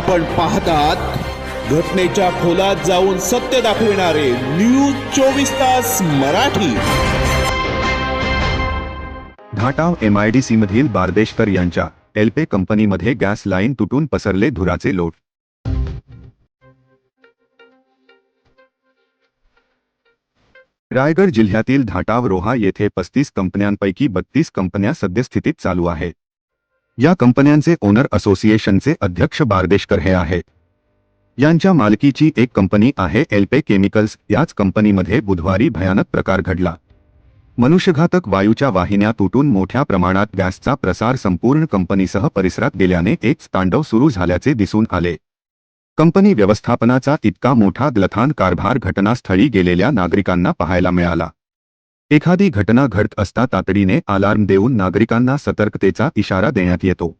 आपण पाहतात घटनेच्या खोलात जाऊन सत्य दाखविणारे न्यूज चोवीस तास मराठी. ढाटाव एमआयडीसी मधील बारदेशकर यांच्या एलपे कंपनीमध्ये गॅस लाईन तुटून पसरले धुराचे लोट. रायगड जिल्ह्यातील धाटाव रोहा येथे पस्तीस कंपन्यांपैकी बत्तीस कंपन्या सद्यस्थितीत चालू आहेत या कंपन्यांचे ओनर असोसिएशनचे अध्यक्ष बारदेशकर हे आहेत. यांच्या मालकीची एक कंपनी आहे एल्पे केमिकल्स. याच कंपनीमध्ये बुधवारी भयानक प्रकार घडला. मनुष्यघातक वायूच्या वाहिन्या तुटून मोठ्या प्रमाणात गॅसचा प्रसार संपूर्ण कंपनीसह परिसरात गेल्याने एक तांडव सुरू झाल्याचे दिसून आले. कंपनी व्यवस्थापनाचा इतका मोठा ग्लथान कारभार घटनास्थळी गेलेल्या नागरिकांना पाहायला मिळाला. एखादी घटना घडत असता तातडीने अलार्म देऊन नागरिकांना सतर्कतेचा इशारा देण्यात येतो.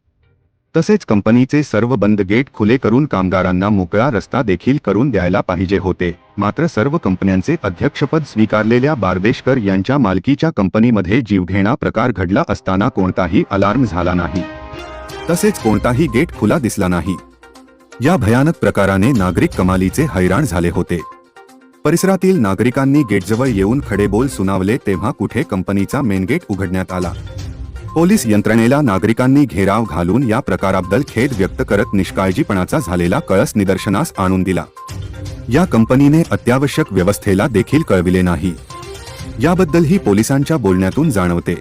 तसेच कंपनीचे सर्व बंद गेट खुले करून कामगारांना मोकळा रस्ता देखील करून द्यायला पाहिजे होते. मात्र सर्व कंपन्यांचे अध्यक्षपद स्वीकारलेल्या बारदेशकर यांच्या मालकीच्या कंपनीमध्ये जीवघेणा प्रकार घडला असताना कोणताही अलार्म झाला नाही. तसेच कोणताही गेट खुला दिसला नाही. या भयानक प्रकाराने नागरिक कमालीचे हैराण झाले होते. परिसरातील नागरिकांनी गेटजवळ येऊन खडेबोल सुनावले तेव्हा कुठे कंपनीचा मेन गेट उघडण्यात आला. पोलीस यंत्रणेला नागरिकांनी घेराव घालून या प्रकाराबद्दल खेद व्यक्त करत निष्काळजीपणाचा झालेला कळस निदर्शनास आणून दिला. या कंपनीने अत्यावश्यक व्यवस्थेला देखील कळविले नाही. याबद्दलही पोलिसांच्या बोलण्यातून जाणवते.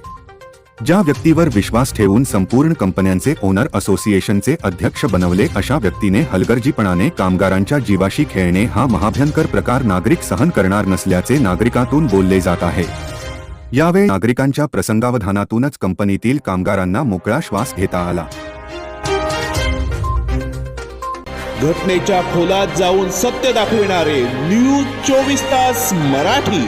ज्या व्यक्तीवर विश्वास ठेवून संपूर्ण कंपन्यांचे ओनर असोसिएशनचे अध्यक्ष बनवले अशा व्यक्तीने हलगर्जीपणाने कामगारांच्या जीवाशी खेळणे हा महाभयंकर प्रकार नागरिक सहन करणार नसल्याचे नागरिकातून बोलले जात आहे. यावेळी नागरिकांच्या प्रसंगावधानातूनच कंपनीतील कामगारांना मोकळा श्वास घेता आला. घटनेच्या खोलात जाऊन सत्य दाखविणारे न्यूज चोवीस तास मराठी.